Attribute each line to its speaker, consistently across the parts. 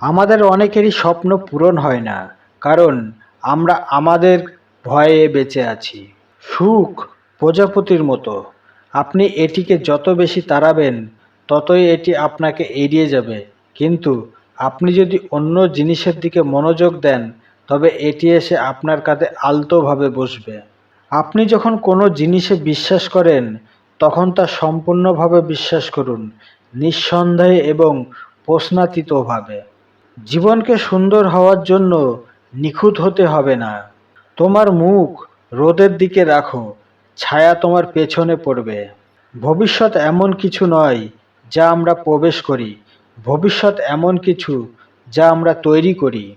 Speaker 1: আমাদের অনেকেরই স্বপ্ন পূরণ হয় না, কারণ আমরা আমাদের ভয়ে বেঁচে আছি। সুখ প্রজাপতির মতো। আপনি এটিকে যত বেশি তাড়াবেন, ততই এটি আপনাকে এড়িয়ে যাবে। কিন্তু আপনি যদি অন্য জিনিসের দিকে মনোযোগ দেন, তবে এটি এসে আপনার কাঁধে আলতোভাবে বসবে। আপনি যখন কোনো জিনিসে বিশ্বাস করেন, তখন তা সম্পূর্ণভাবে বিশ্বাস করুন, নিঃসন্দেহে এবং প্রশ্নাতীতভাবে। জীবনকে সুন্দর হওয়ার জন্য নিখুঁত হতে হবে না। তোমার মুখ রোদের দিকে রাখো, ছায়া তোমার পেছনে পড়বে। ভবিষ্যৎ এমন কিছু নয় যা আমরা প্রবেশ করি। ভবিষ্যৎ এমন কিছু যা আমরা তৈরি করি।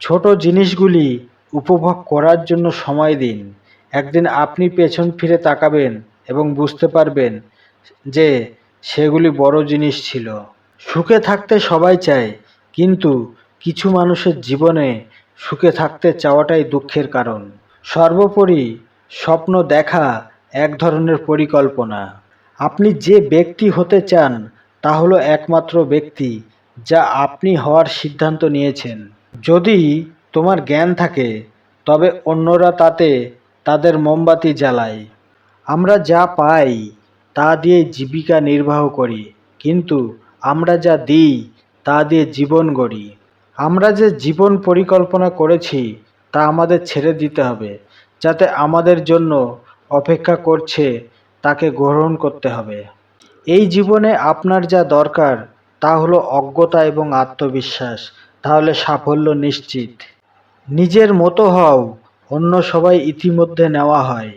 Speaker 1: ছোট জিনিসগুলি উপভোগ করার জন্য সময় দিন। একদিন আপনি পেছন ফিরে তাকাবেন এবং বুঝতে পারবেন যে সেগুলি বড় জিনিস ছিল। সুখে থাকতে সবাই চায় কিন্তু কিছু মানুষের জীবনে সুখে থাকতে চাওয়াটাই দুঃখের কারণ। সর্বোপরি স্বপ্ন দেখা এক ধরনের পরিকল্পনা। আপনি যে ব্যক্তি হতে চান, তা হলো একমাত্র ব্যক্তি যা আপনি হওয়ার সিদ্ধান্ত নিয়েছেন। যদি তোমার জ্ঞান থাকে, তবে অন্যরা তাতে তাদের মোমবাতি জ্বালায়। আমরা যা পাই, তা দিয়ে জীবিকা নির্বাহ করি, কিন্তু আমরা যা দিই তা দিয়ে জীবন গড়ি। আমরা যে জীবন পরিকল্পনা করেছি, তা আমাদের ছেড়ে দিতে হবে, যাতে আমাদের জন্য অপেক্ষা করছে, তাকে গ্রহণ করতে হবে। এই জীবনে আপনার যা দরকার, তা হলো অজ্ঞতা এবং আত্মবিশ্বাস, তাহলে সাফল্য নিশ্চিত। নিজের মতো হও, অন্য সবাই ইতিমধ্যে নেওয়া হয়।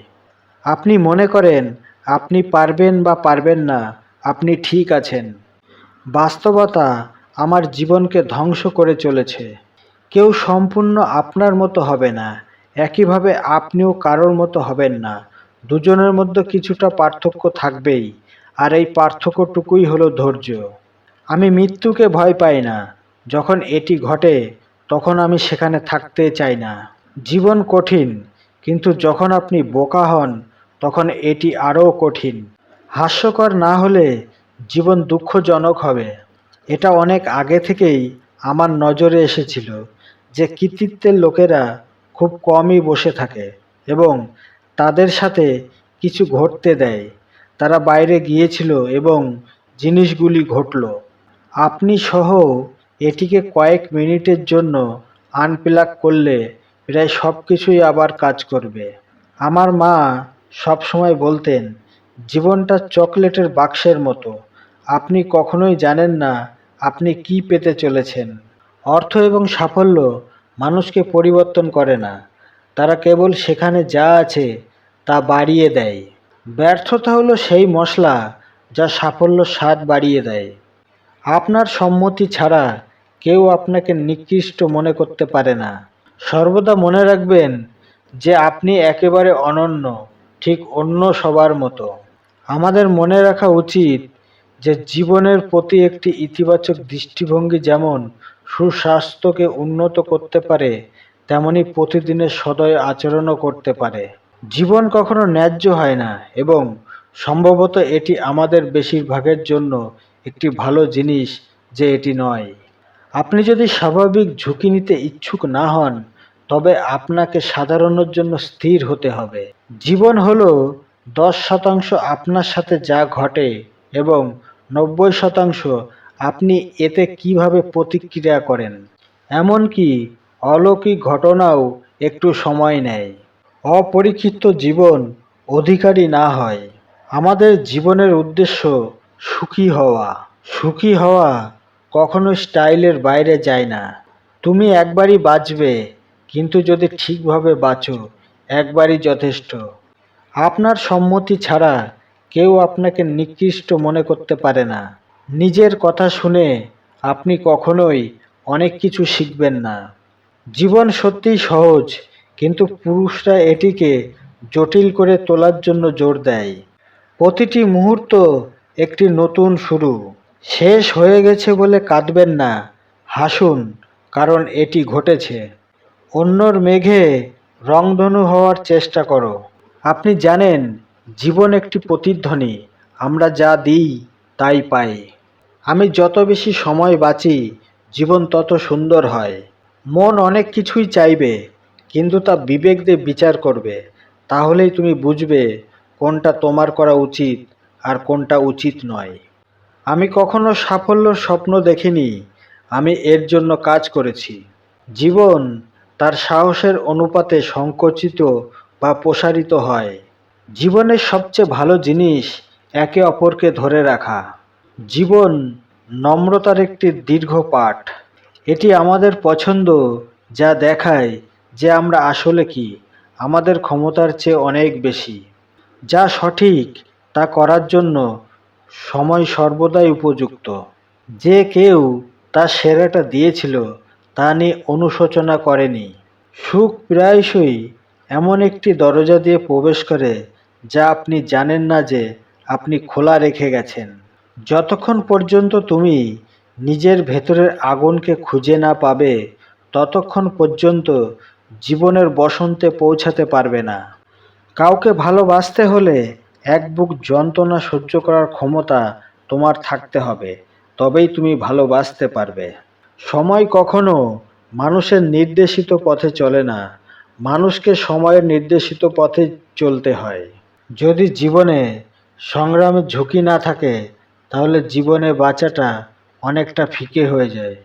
Speaker 1: আপনি মনে করেন, আপনি পারবেন বা পারবেন না, আপনি ঠিক আছেন। বাস্তবতা আমার জীবনকে ধ্বংস করে চলেছে। কেউ সম্পূর্ণ আপনার মতো হবে না। একইভাবে আপনিও কারোর মতো হবেন না। দুজনের মধ্যে কিছুটা পার্থক্য থাকবেই, আর এই পার্থক্যটুকুই হলো ধৈর্য। আমি মৃত্যুকে ভয় পাই না। যখন এটি ঘটে, তখন আমি সেখানে থাকতে চাই না। জীবন কঠিন, কিন্তু যখন আপনি বোকা হন, তখন এটি আরও কঠিন। হাস্যকর না হলে জীবন দুঃখজনক হবে। এটা অনেক আগে থেকেই আমার নজরে এসেছিল যে কৃতিত্বের লোকেরা খুব কমই বসে থাকে এবং তাদের সাথে কিছু ঘটতে দেয়। তারা বাইরে গিয়েছিল এবং জিনিসগুলি ঘটল। আপনি সহ এটিকে কয়েক মিনিটের জন্য আনপ্লাগ করলে প্রায় সব কিছুই আবার কাজ করবে। আমার মা সবসময় বলতেন, জীবনটা চকলেটের বাক্সের মতো। আপনি কখনোই জানেন না আপনি কি পেতে চলেছেন? অর্থ এবং সাফল্য মানুষকে পরিবর্তন করে না। তারা কেবল সেখানে যা আছে তা বাড়িয়ে দেয়। ব্যর্থতা হলো সেই মশলা যা সাফল্য স্বাদ বাড়িয়ে দেয়। আপনার সম্মতি ছাড়া কেউ আপনাকে নিকৃষ্ট মনে করতে পারে না। সর্বদা মনে রাখবেন যে আপনি একেবারে অনন্য, ঠিক অন্য সবার মতো। আমাদের মনে রাখা উচিত যে জীবনের প্রতি একটি ইতিবাচক দৃষ্টিভঙ্গি যেমন সুস্বাস্থ্যকে উন্নত করতে পারে, তেমনি প্রতিদিনের সদয় আচরণও করতে পারে। জীবন কখনো ন্যায্য হয় না এবং সম্ভবত এটি আমাদের বেশিরভাগের জন্য একটি ভালো জিনিস যে এটি নয়। আপনি যদি স্বাভাবিক ঝুঁকি নিতে ইচ্ছুক না হন, তবে আপনাকে সাধারণের জন্য স্থির হতে হবে। জীবন হলো দশ শতাংশ আপনার সাথে যা ঘটে এবং নব্বই শতাংশ, আপনি এতে কীভাবে প্রতিক্রিয়া করেন? এমনকি অলৌকিক ঘটনাও একটু সময় নেয়। অপরিক্ষিত জীবন অধিকারী না হয়। আমাদের জীবনের উদ্দেশ্য সুখী হওয়া। সুখী হওয়া কখনো স্টাইলের বাইরে যায় না। তুমি একবারই বাঁচবে, কিন্তু যদি ঠিকভাবে বাঁচো, একবারই যথেষ্ট। আপনার সম্মতি ছাড়া কেউ আপনাকে নিকৃষ্ট মনে করতে পারে না। নিজের কথা শুনে আপনি কখনোই অনেক কিছু শিখবেন না। জীবন সত্যিই সহজ, কিন্তু পুরুষরা এটিকে জটিল করে তোলার জন্য জোর দেয়। প্রতিটি মুহূর্ত একটি নতুন শুরু। শেষ হয়ে গেছে বলে কাঁদবেন না, হাসুন, কারণ এটি ঘটেছে। অন্যর মেঘে রংধনু হওয়ার চেষ্টা করো। আপনি জানেন জীবন একটি প্রতিধ্বনি, আমরা যা দিই তাই পাই। আমি যত বেশি সময় বাঁচি, জীবন তত সুন্দর হয়। মন অনেক কিছুই চাইবে, কিন্তু তা বিবেক দিয়ে বিচার করবে। তাহলেই তুমি বুঝবে কোনটা তোমার করা উচিত আর কোনটা উচিত নয়। আমি কখনো সাফল্যর স্বপ্ন দেখিনি, আমি এর জন্য কাজ করেছি। জীবন তার সাহসের অনুপাতে সংকুচিত বা প্রসারিত হয়। জীবনের সবচেয়ে ভালো জিনিস একে অপরকে ধরে রাখা। জীবন নম্রতার একটি দীর্ঘ পাঠ। এটি আমাদের পছন্দ, যা দেখায় যে আমরা আসলে কি, আমাদের ক্ষমতার চেয়ে অনেক বেশি। যা সঠিক, তা করার জন্য সময় সর্বদাই উপযুক্ত। যে কেউ তার সেরাটা দিয়েছিল, তা নিয়ে অনুশোচনা করেনি। সুখ প্রায়শই এমন একটি দরজা দিয়ে প্রবেশ করে যা আপনি জানেন না যে আপনি খোলা রেখে গেছেন। যতক্ষণ পর্যন্ত তুমি নিজের ভেতরের আগুনকে খুঁজে না পাবে, ততক্ষণ পর্যন্ত জীবনের বসন্তে পৌঁছাতে পারবে না। কাউকে ভালোবাসতে হলে এক বুক যন্ত্রণা সহ্য করার ক্ষমতা তোমার থাকতে হবে, তবেই তুমি ভালোবাসতে পারবে। সময় কখনো মানুষের নির্দেশিত পথে চলে না, মানুষকে সময়ের নির্দেশিত পথে চলতে হয়। যদি জীবনে সংগ্রামের ঝুঁকি না থাকে তাহলে জীবনে বাঁচাটা অনেকটা ফিকে হয়ে যায়।